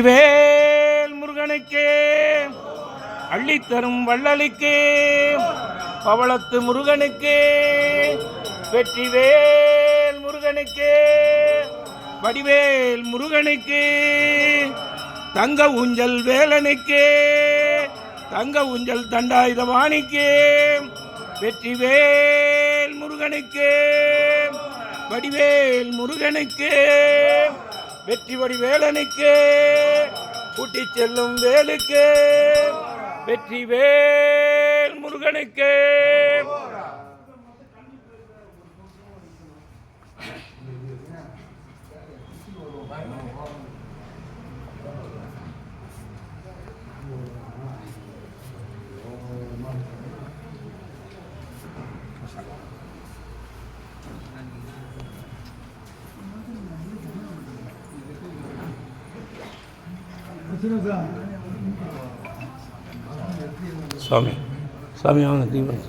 வெற்றிவேல் முருகனுக்கு அள்ளித்தரும் வள்ளலுக்கே பவளத்து முருகனுக்கு வெற்றிவேல் முருகனுக்கு வடிவேல் முருகனுக்கு தங்க ஊஞ்சல் வேலனுக்கு தங்க ஊஞ்சல் தண்டாயுதவாணிக்கு வெற்றிவேல் முருகனுக்கு வடிவேல் முருகனுக்கு. வெற்றி வேலனுக்கு கூட்டி செல்லும் வேலுக்கு வெற்றி வேல் முருகனுக்கு. સ્વામી સ્વામી આનંદ દીવન